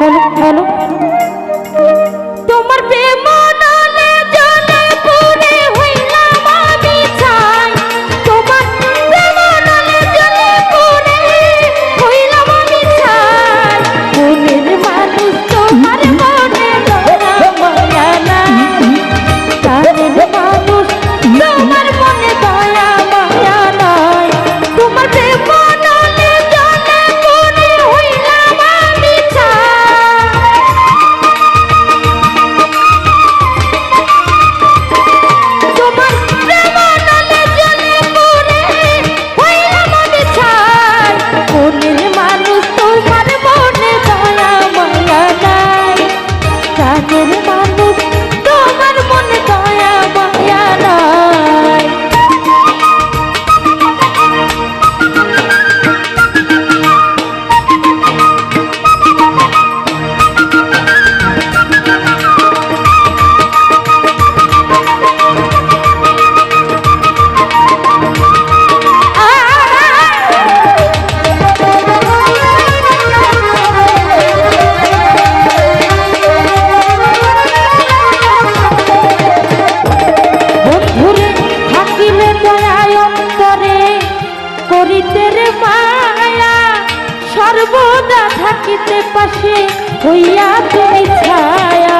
বলো বলো না থাকিতে পাশে হইয়া তুমি ছায়া।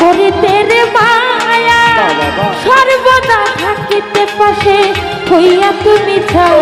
করিতে রে মায়া। সর্বদা থাকিতে পাশে হইয়া তুমি ছাও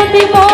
ready for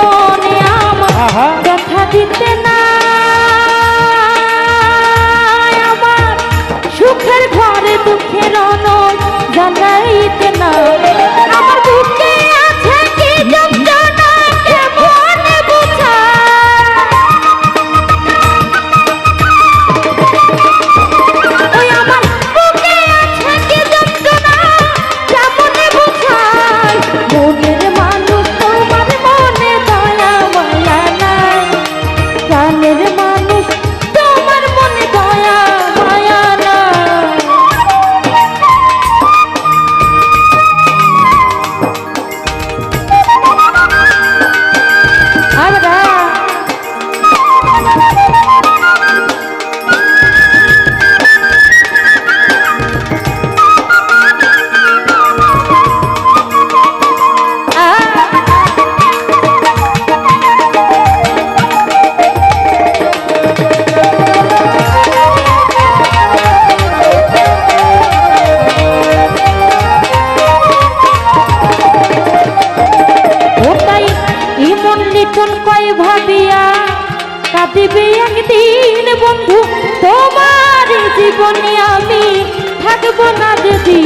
একদিন বন্ধু তোমার জীবনে আমি থাকব না যদি।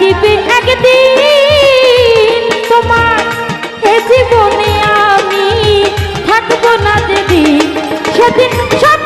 দিবে একদিন তোমার এ জীবনে আমি থাকব না যেদিন সেদিন সব